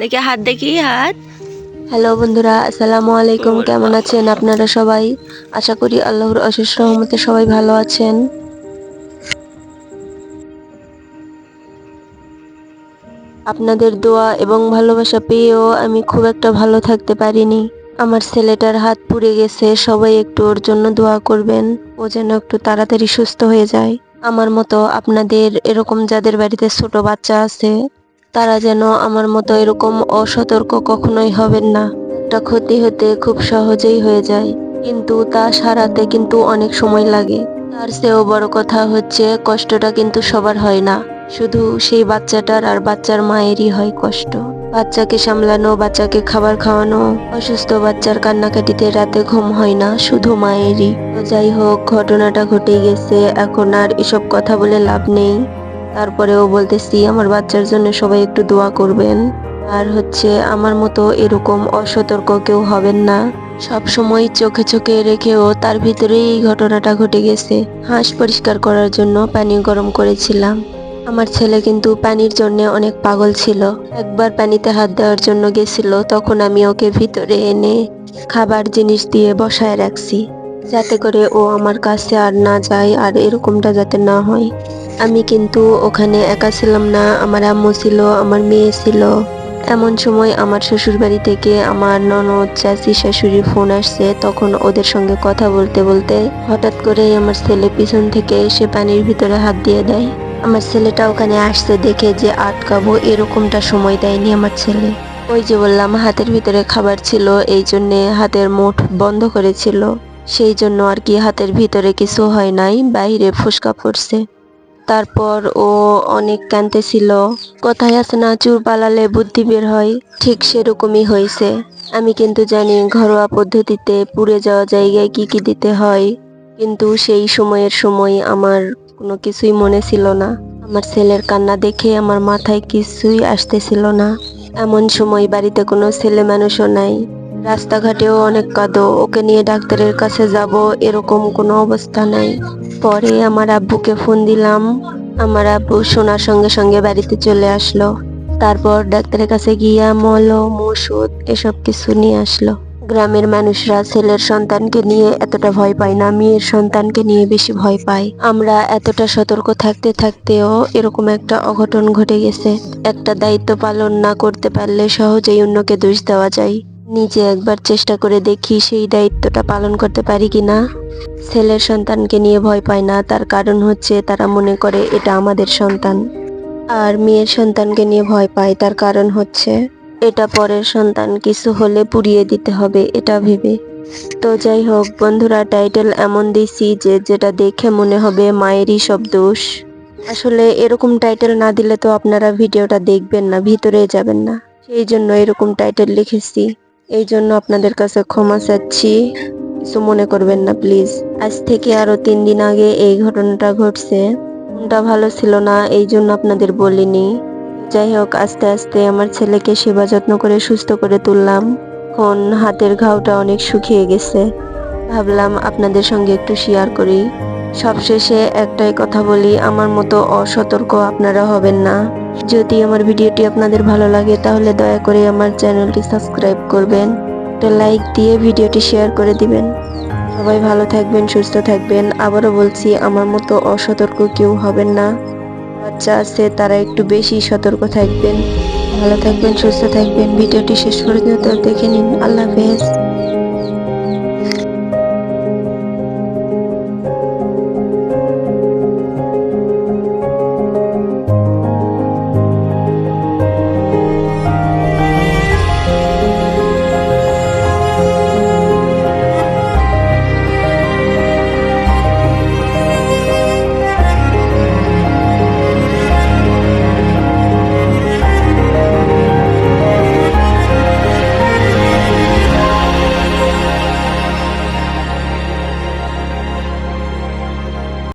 দেখি হাত দেখি হাত। হ্যালো বন্ধুরা আসসালামু আলাইকুম। কেমন আছেন আপনারা সবাই? আশা করি আল্লাহর অশেষ রহমতে সবাই ভালো আছেন। আপনাদের দোয়া এবং ভালোবাসা পেয়েও আমি খুব একটা ভালো থাকতে পারিনি। আমার ছেলেটার হাত পুড়ে গেছে সবাই একটু ওর জন্য দোয়া করবেন। ও যেন একটু তাড়াতাড়ি সুস্থ হয়ে যায়। আমার মতো আপনাদের এরকম যাদের বাড়িতে ছোট বাচ্চা আছে তারা যেন আমার মতো এরকম অসতর্ক কখনোই হবেন না। একটা ক্ষতি হতে খুব সহজেই হয়ে যায়। কিন্তু তা সারাতে কিন্তু অনেক সময় লাগে। তার চেয়েও বড় কথা হচ্ছে, কষ্টটা কিন্তু সবার হয় না। শুধু সেই বাচ্চাটার আর বাচ্চার মায়েরই হয় কষ্ট। বাচ্চাকে সামলানো, বাচ্চাকে খাবার খাওয়ানো, অসুস্থ বাচ্চার কান্নাকাটিতে রাতে ঘুম হয় না, শুধু মায়েরই। যাই হোক, ঘটনাটা ঘটে গেছে, এখন আর এসব কথা বলে লাভ নেই। তারপরেও বলতেছি, আমার বাচ্চার জন্য সবাই একটু দোয়া করবেন। আর হচ্ছে আমার মতো এরকম অসতর্ক কেউ হবেন না। সব সময় চোখে চোখে রেখেও তার ভিতরেই এই ঘটনাটা ঘটে গেছে। হাঁস পরিষ্কার করার জন্য পানি গরম করেছিলাম। আমার ছেলে কিন্তু পানির জন্য অনেক পাগল ছিল। একবার পানিতে হাত দেওয়ার জন্য গেছিল, তখন আমি ওকে ভিতরে এনে খাবার জিনিস দিয়ে বসায় রাখছি। যাতে করে ও আমার কাছে আর না যায় আর এরকমটা যাতে না হয়। আমি কিন্তু ওখানে একা ছিলাম না, আমার আম্মু ছিল, আমার মেয়ে ছিল। এমন সময় আমার শ্বশুর বাড়ি থেকে আমার ননদ, চাচি শাশুড়ির ফোন আসছে। তখন ওদের সঙ্গে কথা বলতে বলতে হঠাৎ করেই আমার ছেলে পিছন থেকে এসে পানির ভিতরে হাত দিয়ে দেয়। আমার ছেলেটা ওখানে আসছে দেখে যে আটকাবো এরকমটা সময় দেয়নি আমার ছেলে। ওই যে বললাম, হাতের ভিতরে খাবার ছিল, এই জন্যে হাতের মুঠ বন্ধ করেছিল। সেই জন্য আর কি হাতের ভিতরে কিছু হয় নাই, বাইরে ফুসকা পড়ছে তারপর ও অনেক কাঁদতেছিল। কথায় আছে না চুর পালালে বুদ্ধি বের হয়, ঠিক সেরকমই হয়েছে। আমি কিন্তু জানি ঘরোয়া পদ্ধতিতে পুড়ে যাওয়া জায়গায় কি কি দিতে হয়, কিন্তু সেই সময়ের সময় আমার কোনো কিছুই মনে ছিল না। আমার ছেলের কান্না দেখে আমার মাথায় কিছুই আসতেছিল না। এমন সময় বাড়িতে কোনো ছেলে মানুষও নাই। রাস্তাঘাটেও অনেক কাদো। ওকে নিয়ে ডাক্তারের কাছে যাব, এরকম কোনো অবস্থা নাই। পরে আমার আব্বুকে ফোন দিলাম। আমার আব্বু শোনার সঙ্গে সঙ্গে বাড়িতে চলে আসলো। তারপর ডাক্তারের কাছে গিয়া মলম ওষুধ, এসব কিছু নিয়ে আসলো। গ্রামের মানুষরা ছেলের সন্তানকে নিয়ে এতটা ভয় পায় না, মেয়ের সন্তানকে নিয়ে বেশি ভয় পায়। আমরা এতটা সতর্ক থাকতে থাকতেও এরকম একটা অঘটন ঘটে গেছে। একটা দায়িত্ব পালন না করতে পারলে সহজেই অন্যকে দোষ দেওয়া যায়। নিজে একবার চেষ্টা করে দেখি সেই দায়িত্বটা পালন করতে পারি কিনা। ছেলের সন্তানকে নিয়ে ভয় পায় না, তার কারণ হচ্ছে তারা মনে করে এটা আমাদের সন্তান। আর মেয়ের সন্তানকে নিয়ে ভয় পায়, তার কারণ হচ্ছে এটা পরের সন্তান, কিছু হলে পুড়িয়ে দিতে হবে, এটা ভেবে। তো যাই হোক বন্ধুরা, টাইটেল এমন দিছি যে যেটা দেখে মনে হবে মায়েরই সব দোষ। আসলে এরকম টাইটেল না দিলে তো আপনারা ভিডিওটা দেখবেন না, ভিতরে যাবেন না। সেই জন্য এরকম টাইটেল লিখেছি। এই জন্য আপনাদের কাছে ক্ষমা চাচ্ছি। কিছু মনে করবেন না, প্লিজ। আজ থেকে আরও তিন দিন আগে এই ঘটনাটা ঘটছে। মনটা ভালো ছিল না এই জন্য আপনাদের বলিনি। যাই হোক, আস্তে আস্তে আমার ছেলেকে সেবা যত্ন করে সুস্থ করে তুললাম। এখন হাতের ঘাওটা অনেক শুকিয়ে গেছে। ভাবলাম আপনাদের সঙ্গে একটু শেয়ার করি। সবশেষে একটাই কথা বলি, আমার মতো অসতর্ক আপনারা হবেন না। যদি আমার ভিডিওটি আপনাদের ভালো লাগে, তাহলে দয়া করে আমার চ্যানেলটি সাবস্ক্রাইব করবেন। একটা লাইক দিয়ে ভিডিওটি শেয়ার করে দিবেন। সবাই ভালো থাকবেন, সুস্থ থাকবেন। আবারও বলছি, আমার মতো অসতর্ক কেউ হবেন না। বাচ্চা আছে, তারা একটু বেশি সতর্ক থাকবেন। ভালো থাকবেন, সুস্থ থাকবেন। ভিডিওটি শেষ পর্যন্ত দেখে নিন। আল্লাহ হাফেজ।